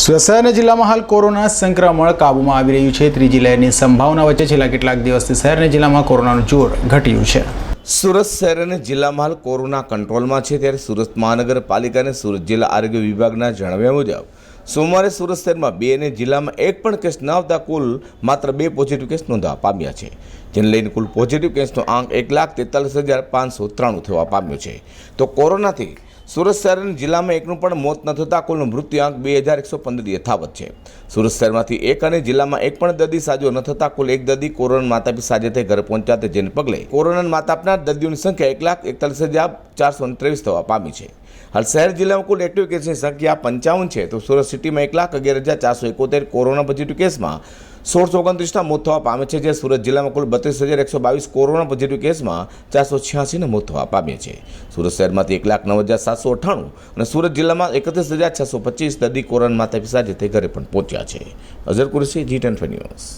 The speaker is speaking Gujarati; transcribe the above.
સુરત જિલ્લામાં હાલ કોરોના સંક્રમણ કાબૂમાં આવી રહ્યું છે. ત્રીજી લહેરની સંભાવના વચ્ચે છેલ્લા કેટલાક દિવસથી શહેરના જિલ્લામાં કોરોનાનું જોર ઘટ્યું છે. સુરત શહેર અને જિલ્લામાં હાલ કોરોના કંટ્રોલમાં છે. ત્યારે સુરત મહાનગરપાલિકા અને સુરત જિલ્લા આરોગ્ય વિભાગના જણાવ્યા મુજબ, સોમવારે સુરત શહેરમાં બે અને જિલ્લામાં એક પણ કેસ ન આવતા કુલ માત્ર બે પોઝિટિવ કેસ નોંધવા પામ્યા છે. જેને લઈને કુલ પોઝિટિવ કેસનો આંક એક લાખ તેતાલીસ હજાર પાંચસો ત્રાણું થવા પામ્યો છે. તો કોરોનાથી સુરત શહેર જિલ્લામાં એકનું પણ મોત ન થતાં કુલ મૃત્યુઆંક બે હજાર એકસો પંદર યથાવત છે. સુરત શહેરમાંથી એક અને જિલ્લામાં એક પણ દર્દી સાજો ન થતાં કુલ એક દર્દી કોરોના માતા પિતા સાજે થઈ ઘરે પહોંચ્યા જેને પગલે કોરોના માતા આપનાર દર્દીઓની સંખ્યા એક લાખ એકતાલીસ હજાર ચારસો ત્રેવીસ થવા પામી છે. હાલ શહેર જિલ્લામાં કુલ એક્ટિવ કેસની સંખ્યા પંચાવન છે. તો સુરત સિટીમાં એક લાખ અગિયાર હજાર ચારસો એકોતેર કોરોના પોઝિટિવ કેસમાં સોળસો ઓગણત્રીસના મોત થવા પામે છે, જે સુરત જિલ્લામાં કુલ બત્રીસ હજાર એકસો બાવીસ કોરોના પોઝિટિવ કેસમાં ચારસો છ્યાસીને મોત થવા પામ્યા છે. સુરત શહેરમાંથી એક લાખ નવ હજાર સાતસો અઠ્ઠાણું અને સુરત જિલ્લામાં એકત્રીસ હજાર છસો પચીસ દર્દી કોરોનામાં માતા પિતા જે તે ઘરે પણ પહોંચ્યા છે. Azhar Qureshi, G ten news.